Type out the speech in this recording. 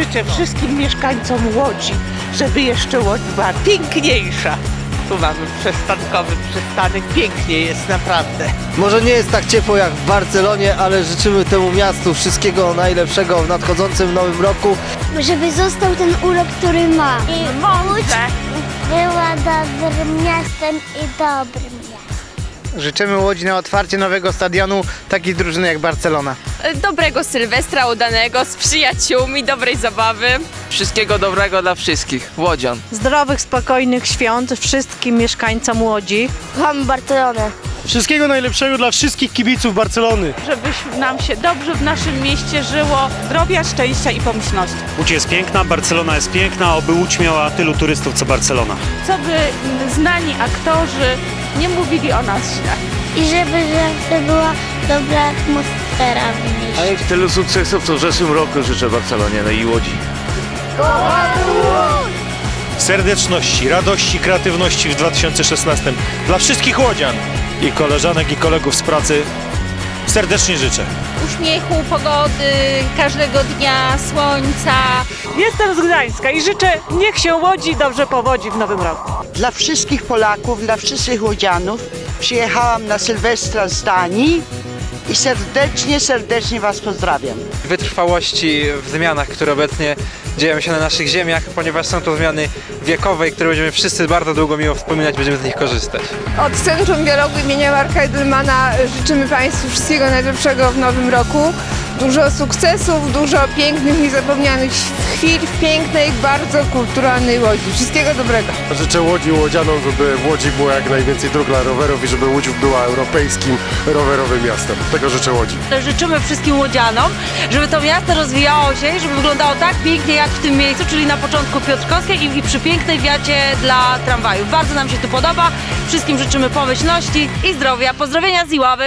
życzę wszystkim mieszkańcom Łodzi, żeby jeszcze Łódź była piękniejsza. Tu mamy przystankowy przystanek, pięknie jest naprawdę. Może nie jest tak ciepło jak w Barcelonie, ale życzymy temu miastu wszystkiego najlepszego w nadchodzącym nowym roku. Żeby został ten urok, który ma. I Łódź była dobrym miastem i dobrym miastem. Życzymy Łodzi na otwarcie nowego stadionu takiej drużyny jak Barcelona. dobrego Sylwestra, udanego, z przyjaciółmi, dobrej zabawy. Wszystkiego dobrego dla wszystkich. Łodzian. Zdrowych, spokojnych świąt wszystkim mieszkańcom Łodzi. Kocham Barcelonę. Wszystkiego najlepszego dla wszystkich kibiców Barcelony. Żeby nam się dobrze w naszym mieście żyło, zdrowia, szczęścia i pomyślności. Łódź jest piękna, Barcelona jest piękna, oby Łódź miała tylu turystów co Barcelona. Co by znani aktorzy nie mówili o nas źle. I żeby zawsze była dobra atmosfera w mieście. Tylu sukcesów co w zeszłym roku życzę Barcelonie no i Łodzi. Serdeczności, radości, kreatywności w 2016 dla wszystkich łodzian i koleżanek i kolegów z pracy serdecznie życzę. Uśmiechu, pogody, każdego dnia, słońca. Jestem z Gdańska i życzę, niech się Łodzi dobrze powodzi w nowym roku. Dla wszystkich Polaków, dla wszystkich Łodzianów przyjechałam na Sylwestra z Danii i serdecznie, serdecznie Was pozdrawiam. Wytrwałości w zmianach, które obecnie dzieją się na naszych ziemiach, ponieważ są to zmiany wiekowe które będziemy wszyscy bardzo długo miło wspominać, będziemy z nich korzystać. Od Centrum Dialogu imienia Marka Edelmana życzymy Państwu wszystkiego najlepszego w nowym roku. Dużo sukcesów, dużo pięknych, niezapomnianych chwil w pięknej, bardzo kulturalnej Łodzi. Wszystkiego dobrego. Życzę Łodzi Łodzianom, żeby w Łodzi było jak najwięcej dróg dla rowerów i żeby Łódź była europejskim rowerowym miastem. Tego życzę Łodzi. Życzymy wszystkim Łodzianom, żeby to miasto rozwijało się i żeby wyglądało tak pięknie jak w tym miejscu, czyli na początku Piotrkowskiej i, i przy pięknej wiacie dla tramwajów. Bardzo nam się tu podoba. Wszystkim życzymy pomyślności i zdrowia. Pozdrowienia z Iławy.